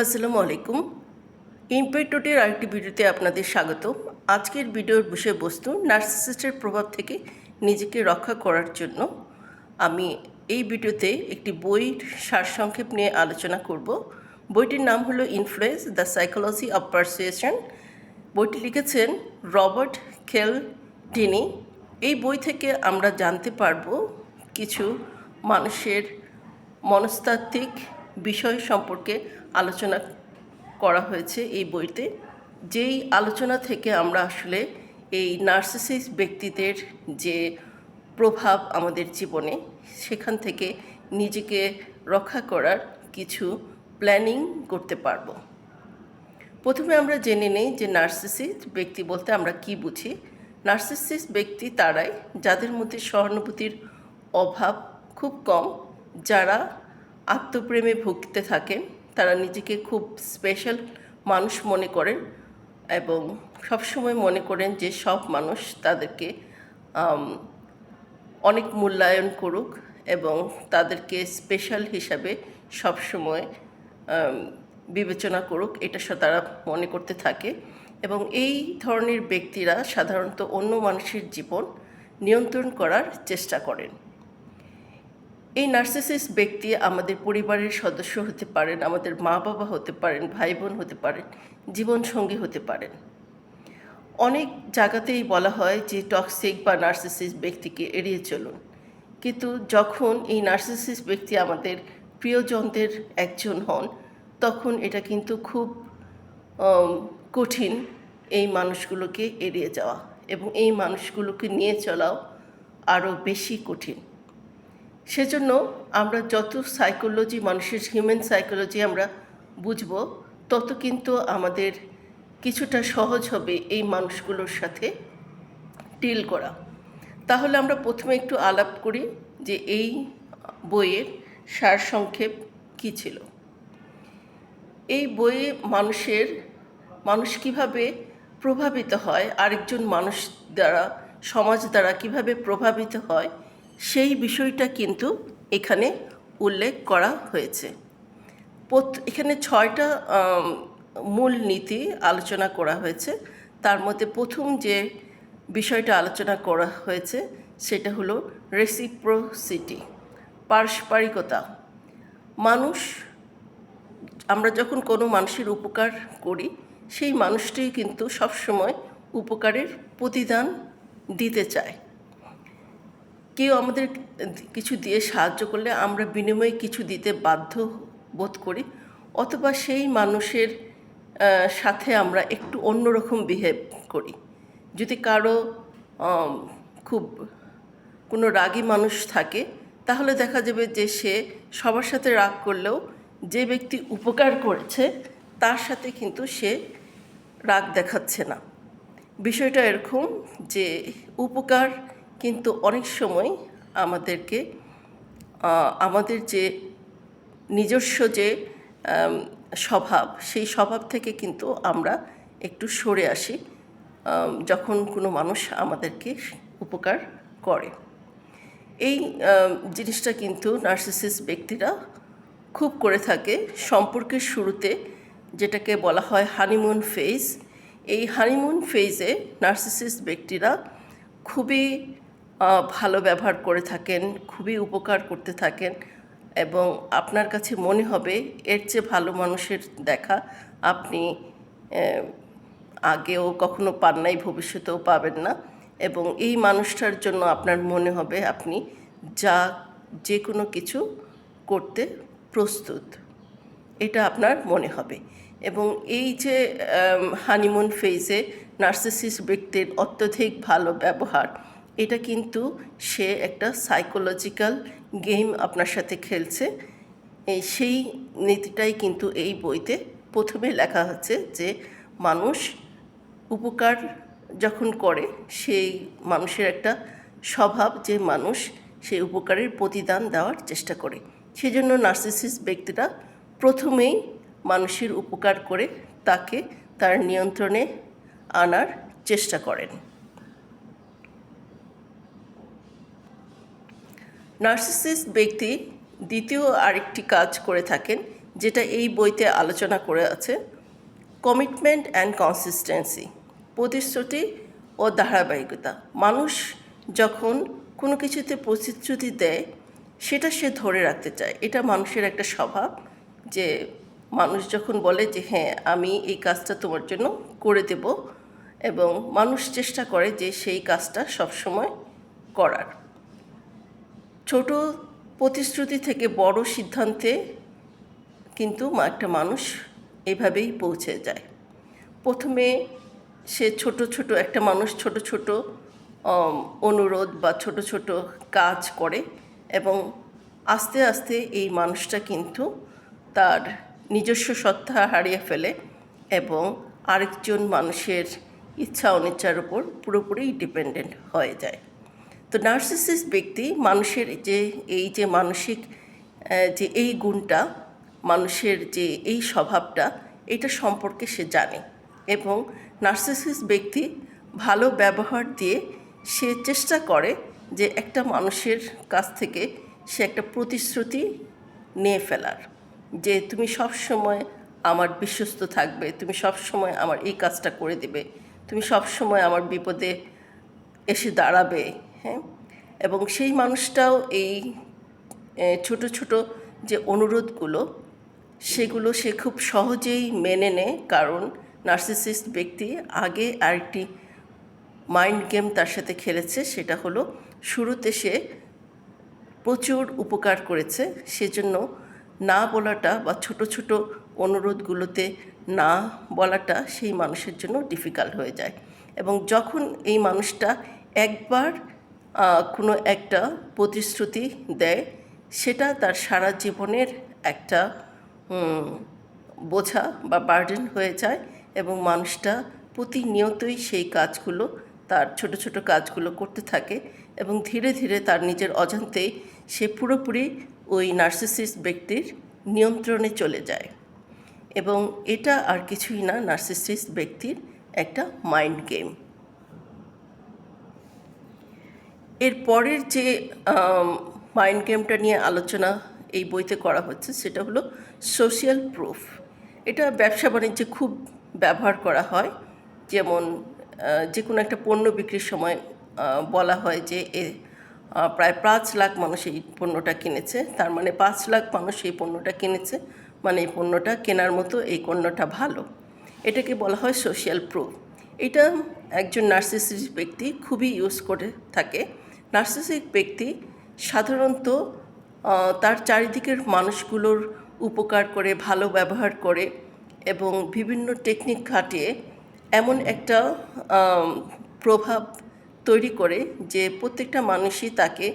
আসসালামু আলাইকুম। ইম্পেটোটের আরেকটি ভিডিওতে আপনাদের স্বাগত আজকের ভিডিওর বিষয়বস্তু, নার্সিসিস্টের প্রভাব থেকে নিজেকে রক্ষা করার জন্য আমি এই ভিডিওতে একটি বইয়ের সারসংক্ষেপ নিয়ে আলোচনা করব। বইটির নাম হলো Influence the psychology of persuasion বইটি লিখেছেন রবার্ট খেল টিনি। এই বই থেকে আমরা জানতে পারব কিছু মানুষের মনস্তাত্ত্বিক বিষয় সম্পর্কে আলোচনা করা হয়েছে এই বইতে। যেই আলোচনা থেকে আমরা আসলে এই নার্সিসিস ব্যক্তিদের যে প্রভাব আমাদের জীবনে, সেখান থেকে নিজেকে রক্ষা করার কিছু প্ল্যানিং করতে পারব। প্রথমে আমরা জেনে নেই যে নার্সিসিস্ট ব্যক্তি বলতে আমরা কি বুঝি। নার্সিসিস্ট ব্যক্তি তারাই যাদের মধ্যে সহানুভূতির অভাব খুব কম, যারা আত্মপ্রেমে ভুগতে থাকেন তারা নিজেকে খুব স্পেশাল মানুষ মনে করেন এবং সবসময় মনে করেন যে সব মানুষ তাদেরকে অনেক মূল্যায়ন করুক এবং তাদেরকে স্পেশাল হিসাবে সবসময় বিবেচনা করুক। এটা তারা মনে করতে থাকে এবং এই ধরনের ব্যক্তিরা সাধারণত অন্য মানুষের জীবন নিয়ন্ত্রণ করার চেষ্টা করেন। এই নার্সিসিস ব্যক্তি আমাদের পরিবারের সদস্য হতে পারেন, আমাদের মা বাবা হতে পারেন ভাই বোন হতে পারেন, জীবনসঙ্গী হতে পারেন। অনেক জায়গাতেই বলা হয় যে টক্সিক বা নার্সিসিস ব্যক্তিকে এড়িয়ে চলুন। কিন্তু যখন এই নার্সিসিস ব্যক্তি আমাদের প্রিয়জনদের একজন হন, তখন এটা কিন্তু খুব কঠিন এই মানুষগুলোকে এড়িয়ে যাওয়া এবং এই মানুষগুলোকে নিয়ে চলাও আরও বেশি কঠিন। সেজন্য আমরা যত সাইকোলজি মানুষের হিউম্যান সাইকোলজি আমরা বুঝব, তত কিন্তু আমাদের কিছুটা সহজ হবে এই মানুষগুলোর সাথে ডিল করা। তাহলে আমরা প্রথমে একটু আলাপ করি যে এই বইয়ের সারসংক্ষেপ কী ছিল। এই বইয়ে মানুষের, মানুষ কীভাবে প্রভাবিত হয়, আরেকজন মানুষ দ্বারা, সমাজ দ্বারা কীভাবে প্রভাবিত হয় সেই বিষয়টা কিন্তু এখানে উল্লেখ করা হয়েছে। এখানে ছয়টা মূল নীতি আলোচনা করা হয়েছে। তার মধ্যে প্রথম যে বিষয়টা আলোচনা করা হয়েছে, সেটা হলো রেসিপ্রোসিটি পারস্পরিকতা। মানুষ, আমরা যখন কোনো মানুষের উপকার করি, সেই মানুষটি কিন্তু সবসময় উপকারের প্রতিদান দিতে চায়। কেউ আমাদের কিছু দিয়ে সাহায্য করলে আমরা বিনিময়ে কিছু দিতে বাধ্য বোধ করি, অথবা সেই মানুষের সাথে আমরা একটু অন্যরকম বিহেভ করি। যদি কারও খুব কোনো রাগী মানুষ থাকে, তাহলে দেখা যাবে যে সে সবার সাথে রাগ করলেও যে ব্যক্তি উপকার করেছে, তার সাথে কিন্তু সে রাগ দেখাচ্ছে না। বিষয়টা এরকম যে উপকার কিন্তু অনেক সময় আমাদেরকে আমাদের যে নিজস্ব যে স্বভাব, সেই স্বভাব থেকে কিন্তু আমরা একটু সরে আসি যখন কোনো মানুষ আমাদেরকে উপকার করে। এই জিনিসটা কিন্তু নার্সিসিস ব্যক্তিরা খুব করে থাকে। সম্পর্কের শুরুতে যেটাকে বলা হয় হানিমুন ফেজ, এই হানিমুন ফেজে নার্সিসিস ব্যক্তিরা খুবই ভালো ব্যবহার করে থাকেন, খুবই উপকার করতে থাকেন এবং আপনার কাছে মনে হবে এর চেয়ে ভালো মানুষের দেখা আপনি আগেও কখনো পান নাই, ভবিষ্যতেও পাবেন না এবং এই মানুষটার জন্য আপনার মনে হবে আপনি যা যে কোনো কিছু করতে প্রস্তুত। এটা আপনার মনে হবে এবং এই যে হানিমুন ফেজে নার্সিসিস ব্যক্তির অত্যধিক ভালো ব্যবহার এটা কিন্তু সে একটা সাইকোলজিক্যাল গেম আপনার সাথে খেলছে। সেই নীতিটাই কিন্তু এই বইতে প্রথমে লেখা হচ্ছে যে মানুষ উপকার যখন করে, সেই মানুষের একটা স্বভাব যে মানুষ সেই উপকারের প্রতিদান দেওয়ার চেষ্টা করে। সেজন্য নার্সিসিস ব্যক্তিরা প্রথমেই মানুষের উপকার করে তাকে তার নিয়ন্ত্রণে আনার চেষ্টা করেন। নার্সিসিস ব্যক্তি দ্বিতীয় আরেকটি কাজ করে থাকেন, যেটা এই বইতে আলোচনা করে আছে কমিটমেন্ট অ্যান্ড কনসিস্টেন্সি প্রতিশ্রুতি ও ধারাবাহিকতা। মানুষ যখন কোনো কিছুতে প্রতিশ্রুতি দেয়, সেটা সে ধরে রাখতে চায়। এটা মানুষের একটা স্বভাব যে মানুষ যখন বলে যে হ্যাঁ আমি এই কাজটা তোমার জন্য করে দেব, এবং মানুষ চেষ্টা করে যে সেই কাজটা সবসময় করার। ছোট প্রতিশ্রুতি থেকে বড় সিদ্ধান্তে কিন্তু একটা মানুষ এভাবেই পৌঁছে যায়। প্রথমে সে ছোট ছোট একটা মানুষ ছোট ছোট অনুরোধ বা ছোট ছোট কাজ করে এবং আস্তে আস্তে এই মানুষটা কিন্তু তার নিজস্ব সত্তা হারিয়ে ফেলে এবং আরেকজন মানুষের ইচ্ছা অনিচ্ছার উপর পুরোপুরি ডিপেন্ডেন্ট হয়ে যায়। তো নার্সিসিস ব্যক্তি মানুষের যে এই যে মানসিক যে এই গুণটা, মানুষের যে এই স্বভাবটা, এটা সম্পর্কে সে জানে এবং নার্সিসিস ব্যক্তি ভালো ব্যবহার দিয়ে সে চেষ্টা করে যে একটা মানুষের কাছ থেকে সে একটা প্রতিশ্রুতি নিয়ে ফেলার যে তুমি সব সময় আমার বিশ্বস্ত থাকবে, তুমি সব সময় আমার এই কাজটা করে দিবে, তুমি সব সময় আমার বিপদে এসে দাঁড়াবে হ্যাঁ? এবং সেই মানুষটাও এই ছোট ছোট যে অনুরোধগুলো, সেগুলো সে খুব সহজেই মেনে নেয়। কারণ নার্সিসিস্ট ব্যক্তি আগে আরেকটি মাইন্ড গেম তার সাথে খেলেছে, সেটা হলো শুরুতে সে প্রচুর উপকার করেছে। সেজন্য না বলাটা বা ছোট ছোট অনুরোধগুলোতে না বলাটা সেই মানুষের জন্য ডিফিকাল্ট হয়ে যায়। এবং যখন এই মানুষটা একবার কোনো একটা প্রতিশ্রুতি দেয়, সেটা তার সারা জীবনের একটা বোঝা বা বার্ডেন হয়ে যায় এবং মানুষটা প্রতিনিয়তই সেই কাজগুলো, তার ছোট ছোট কাজগুলো করতে থাকে এবং ধীরে ধীরে তার নিজের অজান্তেই সে পুরোপুরি ওই নার্সিসিস ব্যক্তির নিয়ন্ত্রণে চলে যায় এবং এটা আর কিছুই না নার্সিসিস ব্যক্তির একটা মাইন্ড গেম এর পরের যে মাইন্ড গেমটা নিয়ে আলোচনা এই বইতে করা হচ্ছে সেটা হলো সোশিয়াল প্রুফ এটা ব্যবসা বাণিজ্যে খুব ব্যবহার করা হয়। যেমন যে কোনো একটা পণ্য বিক্রির সময় বলা হয় যে, এ প্রায় পাঁচ লাখ মানুষ এই পণ্যটা কিনেছে। তার মানে পাঁচ লাখ মানুষ এই পণ্যটা কিনেছে। মানে এই পণ্যটা কেনার মতো এই পণ্যটা ভালো। এটাকে বলা হয় সোশিয়াল প্রুফ এটা একজন নার্সিসিক ব্যক্তি খুবই ইউজ করে থাকে। নার্সিসিক ব্যক্তি সাধারণত তার চারিদিকের মানুষগুলোর উপকার করে, ভালো ব্যবহার করে এবং বিভিন্ন টেকনিক খাটিয়ে এমন একটা প্রভাব তৈরি করে যে প্রত্যেকটা মানুষই তাকে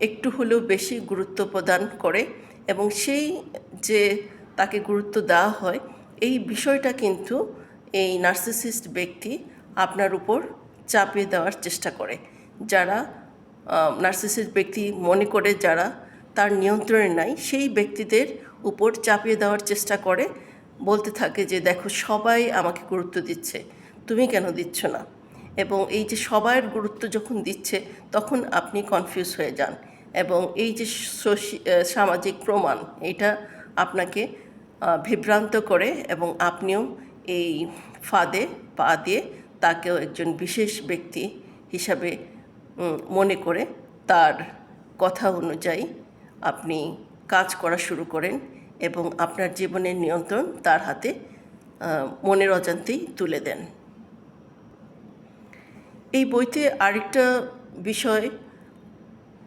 একটু হলেও বেশি গুরুত্ব প্রদান করে এবং সেই যে তাকে গুরুত্ব দেওয়া হয়, এই বিষয়টা কিন্তু এই নার্সিসিস্ট ব্যক্তি আপনার উপর চাপিয়ে দেওয়ার চেষ্টা করে। যারা নার্সিসিস্ট ব্যক্তি মনে করে যারা তার নিয়ন্ত্রণে নাই, সেই ব্যক্তিদের উপর চাপিয়ে দেওয়ার চেষ্টা করে, বলতে থাকে যে, দেখো, সবাই আমাকে গুরুত্ব দিচ্ছে। তুমি কেন দিচ্ছ না? এবং এই যে সবার গুরুত্ব যখন দিচ্ছে, তখন আপনি কনফিউজ হয়ে যান। এবং এই যে সামাজিক প্রমাণ, এটা আপনাকে বিভ্রান্ত করে এবং আপনিও এই ফাঁদে পা দিয়ে তাকেও একজন বিশেষ ব্যক্তি হিসাবে মনে করে তার কথা অনুযায়ী আপনি কাজ করা শুরু করেন এবং আপনার জীবনের নিয়ন্ত্রণ তার হাতে মনের অজান্তেই তুলে দেন। এই বইতে আরেকটা বিষয়,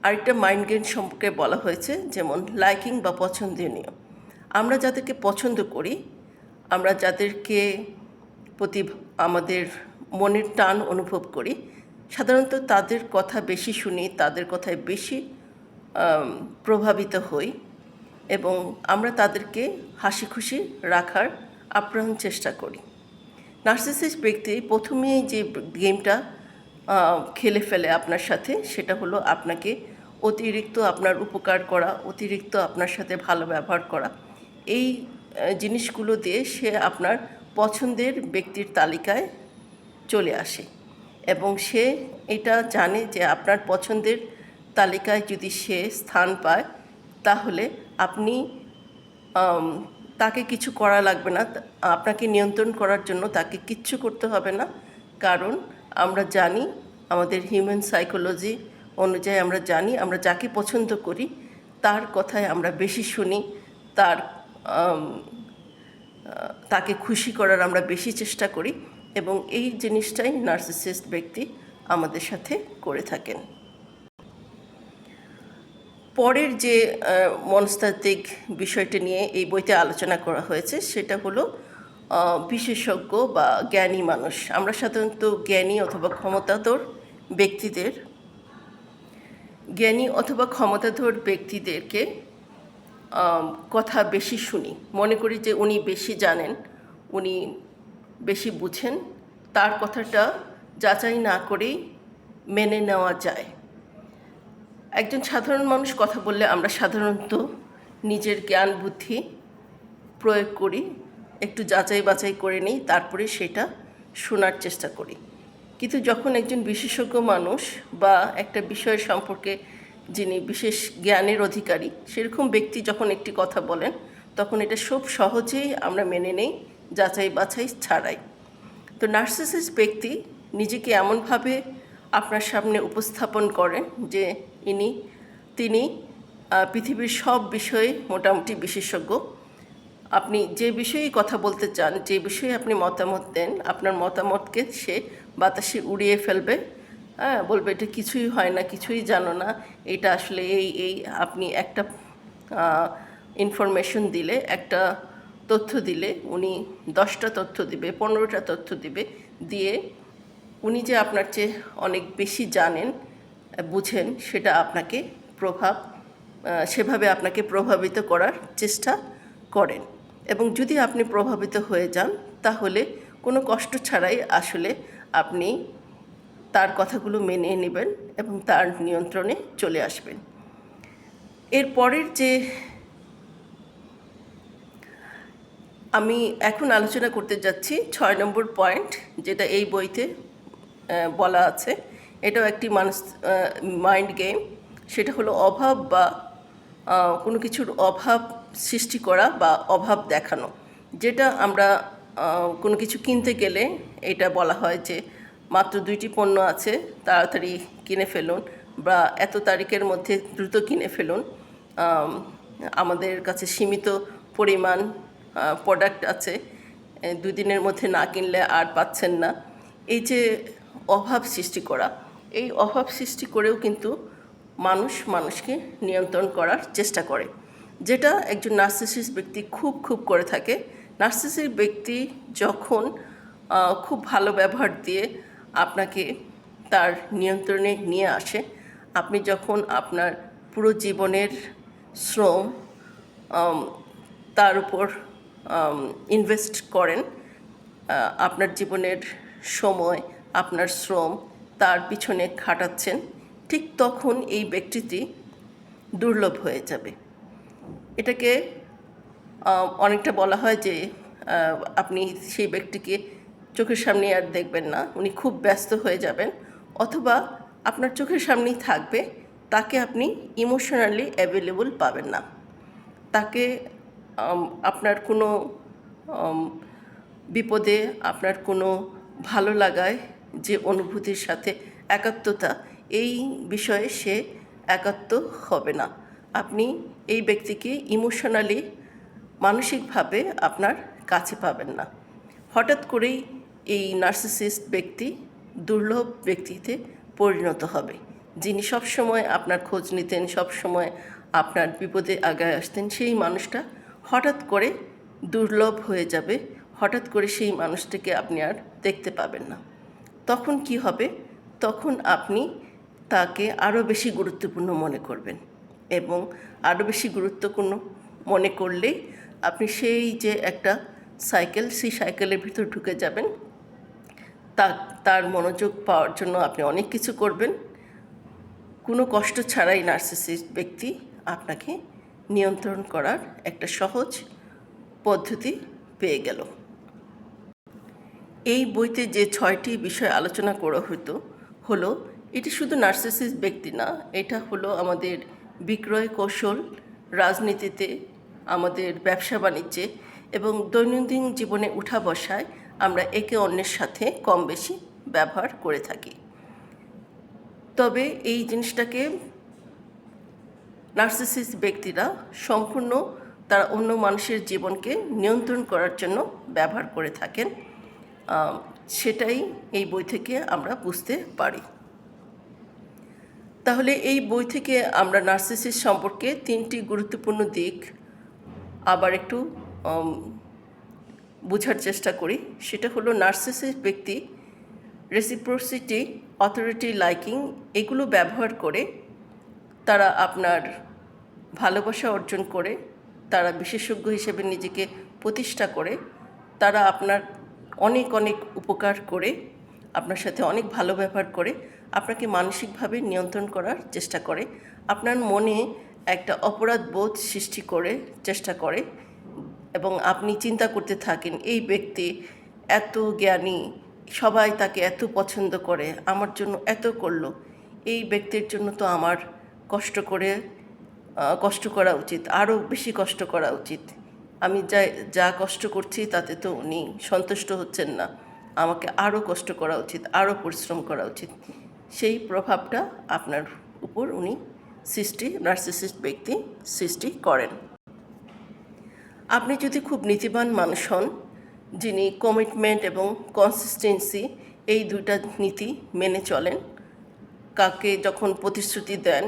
আরেকটা মাইন্ড গেম সম্পর্কে বলা হয়েছে, যেমন লাইকিং বা পছন্দনীয়। আমরা যাদেরকে পছন্দ করি, আমরা যাদেরকে প্রতি আমাদের মনের টান অনুভব করি। সাধারণত তাদের কথা বেশি শুনি, তাদের কথায় বেশি প্রভাবিত হই এবং আমরা তাদেরকে হাসি খুশি রাখার আপ্রাণ চেষ্টা করি। নার্সিসিস ব্যক্তি প্রথমেই যে গেমটা খেলে ফেলে আপনার সাথে, সেটা হলো আপনাকে অতিরিক্ত আপনার উপকার করা, অতিরিক্ত আপনার সাথে ভালো ব্যবহার করা। এই জিনিসগুলো দিয়ে সে আপনার পছন্দের ব্যক্তির তালিকায় চলে আসে। এবং সে এটা জানে যে আপনার পছন্দের তালিকায় যদি সে স্থান পায়, তাহলে আপনি তাকে কিছু করা লাগবে না। আপনাকে নিয়ন্ত্রণ করার জন্য তাকে কিচ্ছু করতে হবে না। কারণ আমরা জানি, আমাদের হিউম্যান সাইকোলজি অনুযায়ী আমরা জানি, আমরা যাকে পছন্দ করি, তার কথায় আমরা বেশি শুনি, তার তাকে খুশি করার আমরা বেশি চেষ্টা করি। এবং এই জিনিসটাই নার্সিসিস্ট ব্যক্তি আমাদের সাথে করে থাকেন। পরের যে মনস্তাত্ত্বিক বিষয়টি নিয়ে এই বইতে আলোচনা করা হয়েছে সেটা হলো বিশেষজ্ঞ বা জ্ঞানী মানুষ। আমরা সাধারণত জ্ঞানী অথবা ক্ষমতাধর ব্যক্তিদের, জ্ঞানী অথবা ক্ষমতাধর ব্যক্তিদেরকে কথা বেশি শুনি। মনে করি যে উনি বেশি জানেন, উনি বেশি বুঝেন, তার কথাটা যাচাই না করেই মেনে নেওয়া যায়। একজন সাধারণ মানুষ কথা বললে আমরা সাধারণত নিজের জ্ঞান, বুদ্ধি প্রয়োগ করি, একটু যাচাই বাছাই করে নিই, তারপরে সেটা শোনার চেষ্টা করি। কিন্তু যখন একজন বিশেষজ্ঞ মানুষ বা একটা বিষয় সম্পর্কে যিনি বিশেষ জ্ঞানের অধিকারী, সেরকম ব্যক্তি যখন একটি কথা বলেন, তখন এটা খুব সহজেই আমরা মেনে নেই। যাচাই বাছাই ছাড়াই। তো নার্সিসিস ব্যক্তি নিজেকে এমনভাবে আপনার সামনে উপস্থাপন করেন যে ইনি, তিনি পৃথিবীর সব বিষয়ে মোটামুটি বিশেষজ্ঞ। আপনি যে বিষয়ে কথা বলতে চান, যে বিষয়ে আপনি মতামত দেন, আপনার মতামতকে সে বাতাসে উড়িয়ে ফেলবে। হ্যাঁ বলবে, এটা কিছুই হয় না, কিছুই জানো না, এটা আসলে এই এই, আপনি একটা ইনফরমেশন দিলে, একটা তথ্য দিলে, উনি দশটা তথ্য দিবে, পনেরোটা তথ্য দিবে, দিয়ে উনি যে আপনার চেয়ে অনেক বেশি জানেন, বুঝেন, সেটা আপনাকে প্রভাব সেভাবে আপনাকে প্রভাবিত করার চেষ্টা করেন। এবং যদি আপনি প্রভাবিত হয়ে যান, তাহলে কোনো কষ্ট ছাড়াই আসলে আপনি তার কথাগুলো মেনে নেবেন এবং তার নিয়ন্ত্রণে চলে আসবেন। এর পরের যে আমি এখন আলোচনা করতে যাচ্ছি ছয় নম্বর পয়েন্ট, যেটা এই বইতে বলা আছে। এটাও একটি মানুষ মাইন্ড গেম সেটা হলো অভাব বা কোনো কিছুর অভাব সৃষ্টি করা বা অভাব দেখানো। যেটা আমরা কোনো কিছু কিনতে গেলে এটা বলা হয় যে, মাত্র দুইটি পণ্য আছে, তাড়াতাড়ি কিনে ফেলুন বা এত তারিখের মধ্যে দ্রুত কিনে ফেলুন। আমাদের কাছে সীমিত পরিমাণ প্রোডাক্ট আছে দুদিনের মধ্যে না কিনলে আর পাচ্ছেন না। এই যে অভাব সৃষ্টি করা, এই অভাব সৃষ্টি করেও কিন্তু মানুষ মানুষকে নিয়ন্ত্রণ করার চেষ্টা করে। যেটা একজন নার্সিসিস ব্যক্তি খুব খুব করে থাকে। নার্সিসিস ব্যক্তি যখন খুব ভালো ব্যবহার দিয়ে আপনাকে তার নিয়ন্ত্রণে নিয়ে আসে, আপনি যখন আপনার পুরো জীবনের শ্রম তার উপর ইনভেস্ট করেন আপনার জীবনের সময়, আপনার শ্রম তার পিছনে খাটাচ্ছেন, ঠিক তখন এই ব্যক্তিটি দুর্লভ হয়ে যাবে। এটাকে অনেকটা বলা হয় যে আপনি সেই ব্যক্তিকে চোখের সামনে আর দেখবেন না, উনি খুব ব্যস্ত হয়ে যাবেন, অথবা আপনার চোখের সামনেই থাকবে, তাকে আপনি ইমোশনালি অ্যাভেলেবল পাবেন না। তাকে আপনার কোনো বিপদে, আপনার কোনো ভালো লাগায় যে অনুভূতির সাথে একাত্মতা, এই বিষয়ে সে একাত্ম হবে না। আপনি এই ব্যক্তিকে ইমোশনালি, মানসিকভাবে আপনার কাছে পাবেন না। হঠাৎ করেই এই নার্সিসিস্ট ব্যক্তি দুর্লভ ব্যক্তিতে পরিণত হবে, যিনি সবসময় আপনার খোঁজ নিতেন, সবসময় আপনার বিপদে আগায় আসতেন, সেই মানুষটা হঠাৎ করে দুর্লভ হয়ে যাবে, হঠাৎ করে সেই মানুষটাকে আপনি আর দেখতে পাবেন না। তখন কি হবে? তখন আপনি তাকে আরও বেশি গুরুত্বপূর্ণ মনে করবেন এবং আরও বেশি গুরুত্বপূর্ণ মনে করলেই আপনি সেই যে একটা সাইকেল, সেই সাইকেলের ভিতর ঢুকে যাবেন। তা, তার মনোযোগ পাওয়ার জন্য আপনি অনেক কিছু করবেন। কোনো কষ্ট ছাড়াই নার্সিসিস্ট ব্যক্তি আপনাকে নিয়ন্ত্রণ করার একটা সহজ পদ্ধতি পেয়ে গেল। এই বইতে যে ছয়টি বিষয় আলোচনা করা হতো হলো, এটি শুধু নার্সিসিস ব্যক্তি না, এটা হলো আমাদের বিক্রয় কৌশল, রাজনীতিতে, আমাদের ব্যবসা বাণিজ্যে এবং দৈনন্দিন জীবনে উঠা বসায় আমরা একে অন্যের সাথে কম বেশি ব্যবহার করে থাকি। তবে এই জিনিসটাকে নার্সিসিস ব্যক্তিরা সম্পূর্ণ তারা অন্য মানুষের জীবনকে নিয়ন্ত্রণ করার জন্য ব্যবহার করে থাকেন। সেটাই এই বই থেকে আমরা বুঝতে পারি। তাহলে এই বই থেকে আমরা নার্সিসিস সম্পর্কে তিনটি গুরুত্বপূর্ণ দিক আবার একটু বোঝার চেষ্টা করি। সেটা হলো নার্সিসিস ব্যক্তি রেসিপ্রোসিটি অথরিটি লাইকিং এগুলো ব্যবহার করে তারা আপনার ভালোবাসা অর্জন করে, তারা বিশেষজ্ঞ হিসেবে নিজেকে প্রতিষ্ঠা করে, তারা আপনার অনেক অনেক উপকার করে, আপনার সাথে অনেক ভালো ব্যবহার করে, আপনাকে মানসিকভাবে নিয়ন্ত্রণ করার চেষ্টা করে, আপনার মনে একটা অপরাধ বোধ সৃষ্টি করে, চেষ্টা করে, এবং আপনি চিন্তা করতে থাকেন, এই ব্যক্তি এত জ্ঞানী, সবাই তাকে এত পছন্দ করে, আমার জন্য এত করল, এই ব্যক্তির জন্য তো আমার কষ্ট করে কষ্ট করা উচিত আরও বেশি কষ্ট করা উচিত। আমি যা যা কষ্ট করছি তাতে তো উনি সন্তুষ্ট হচ্ছেন না। আমাকে আরও কষ্ট করা উচিত আরও পরিশ্রম করা উচিত। সেই প্রভাবটা আপনার উপর উনি সৃষ্টি, নার্সিসিস্ট ব্যক্তি সৃষ্টি করেন। আপনি যদি খুব নীতিবান মানুষ হন, যিনি কমিটমেন্ট এবং কনসিস্টেন্সি এই দুইটা নীতি মেনে চলেন, কাকে যখন প্রতিশ্রুতি দেন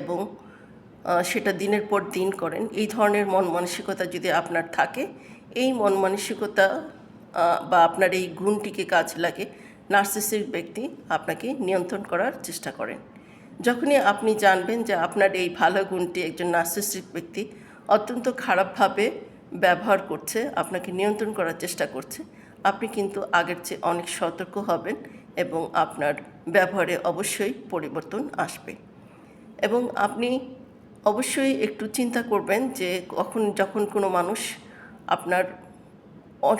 এবং সেটা দিনের পর দিন করেন। এই ধরনের মন মানসিকতা যদি আপনার থাকে, এই মন মানসিকতা বা আপনার এই গুণটিকে কাজ লাগে নার্সিসিক ব্যক্তি আপনাকে নিয়ন্ত্রণ করার চেষ্টা করেন। যখনই আপনি জানবেন যে আপনার এই ভালো গুণটি একজন নার্সিসিক ব্যক্তি অত্যন্ত খারাপভাবে ব্যবহার করছে, আপনাকে নিয়ন্ত্রণ করার চেষ্টা করছে, আপনি কিন্তু আগের চেয়ে অনেক সতর্ক হবেন এবং আপনার ব্যবহারে অবশ্যই পরিবর্তন আসবে। এবং আপনি অবশ্যই একটু চিন্তা করবেন যে কখন, যখন কোনো মানুষ আপনার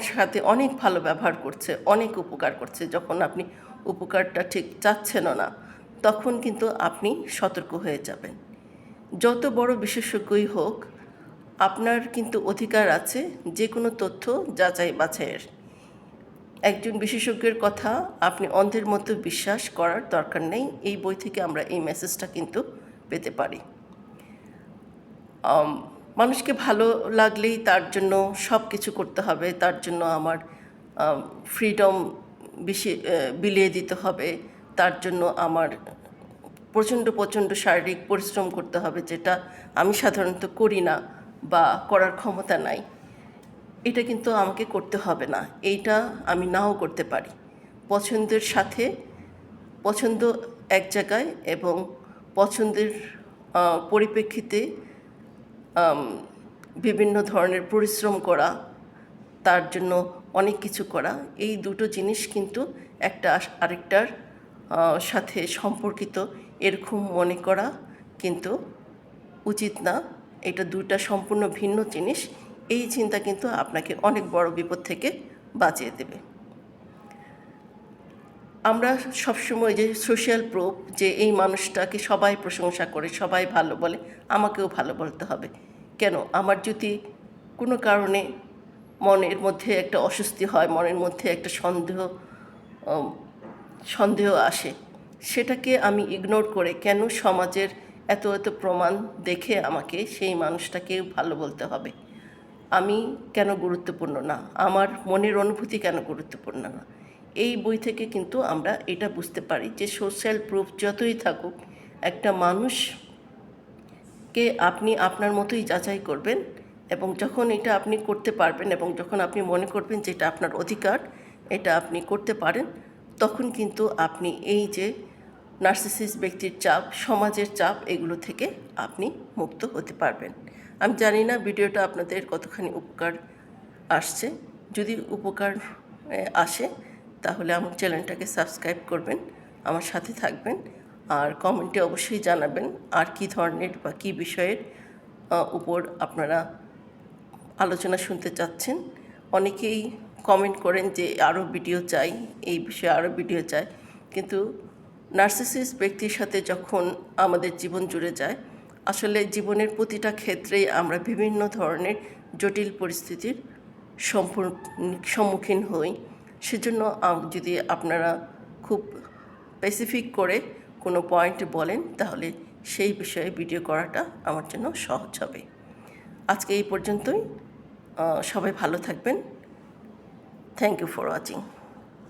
সাথে অনেক ভালো ব্যবহার করছে, অনেক উপকার করছে, যখন আপনি উপকারটা ঠিক চাচ্ছেনও না, তখন কিন্তু আপনি সতর্ক হয়ে যাবেন। যত বড় বিশেষজ্ঞই হোক, আপনার কিন্তু অধিকার আছে যে কোনো তথ্য যাচাই বাছাইয়ের। একজন বিশেষজ্ঞের কথা আপনি অন্ধের মতো বিশ্বাস করার দরকার নেই। এই বই থেকে আমরা এই মেসেজটা কিন্তু পেতে পারি। মানুষকে ভালো লাগলেই তার জন্য সব কিছু করতে হবে, তার জন্য আমার ফ্রিডম বেশি বিলিয়ে দিতে হবে, তার জন্য আমার প্রচণ্ড প্রচণ্ড শারীরিক পরিশ্রম করতে হবে, যেটা আমি সাধারণত করি না বা করার ক্ষমতা নাই। এটা কিন্তু আমাকে করতে হবে না, এইটা আমি নাও করতে পারি। পছন্দের সাথে, পছন্দ এক জায়গায় এবং পছন্দের পরিপ্রেক্ষিতে বিভিন্ন ধরনের পরিশ্রম করা, তার জন্য অনেক কিছু করা, এই দুটো জিনিস কিন্তু একটা আরেকটার সাথে সম্পর্কিত এরকম মনে করা কিন্তু উচিত না। এটা দুটা সম্পূর্ণ ভিন্ন জিনিস, এই চিন্তা কিন্তু আপনাকে অনেক বড় বিপদ থেকে বাঁচিয়ে দেবে। আমরা সবসময় যে সোশ্যাল প্রুফ যে এই মানুষটাকে সবাই প্রশংসা করে, সবাই ভালো বলে, আমাকেও ভালো বলতে হবে। কেন? আমার যদি কোনো কারণে মনের মধ্যে একটা অস্বস্তি হয়, মনের মধ্যে একটা সন্দেহ সন্দেহ আসে, সেটাকে আমি ইগনোর করে কেন সমাজের এত এত প্রমাণ দেখে আমাকে সেই মানুষটাকেও ভালো বলতে হবে? আমি কেন গুরুত্বপূর্ণ না? আমার মনের অনুভূতি কেন গুরুত্বপূর্ণ না? এই বই থেকে কিন্তু আমরা এটা বুঝতে পারি যে সোশ্যাল প্রুফ যতই থাকুক, একটা মানুষকে আপনি আপনার মতোই যাচাই করবেন এবং যখন এটা আপনি করতে পারবেন এবং যখন আপনি মনে করবেন যে এটা আপনার অধিকার, এটা আপনি করতে পারেন, তখন কিন্তু আপনি এই যে নার্সিসিস ব্যক্তির চাপ, সমাজের চাপ, এগুলো থেকে আপনি মুক্ত হতে পারবেন। আমি জানি না ভিডিওটা আপনাদের কতখানি উপকার আসছে। যদি উপকার আসে তাহলে আমার চ্যানেলটাকে সাবস্ক্রাইব করবেন, আমার সাথে থাকবেন আর কমেন্টে অবশ্যই জানাবেন আর কি ধরনের বা কী বিষয়ের উপর আপনারা আলোচনা শুনতে চাচ্ছেন। অনেকেই কমেন্ট করেন যে আরও ভিডিও চাই, এই বিষয়ে আরও ভিডিও চাই। কিন্তু নার্সিসিস ব্যক্তির সাথে যখন আমাদের জীবন জুড়ে যায়, আসলে জীবনের প্রতিটা ক্ষেত্রেই আমরা বিভিন্ন ধরনের জটিল পরিস্থিতির সম্পূর্ণ, সম্মুখীন হই। সেজন্য যদি আপনারা খুব স্পেসিফিক করে কোনো পয়েন্ট বলেন, তাহলে সেই বিষয়ে ভিডিও করাটা আমার জন্য সহজ হবে। আজকে এই পর্যন্তই। সবাই ভালো থাকবেন। Thank you for watching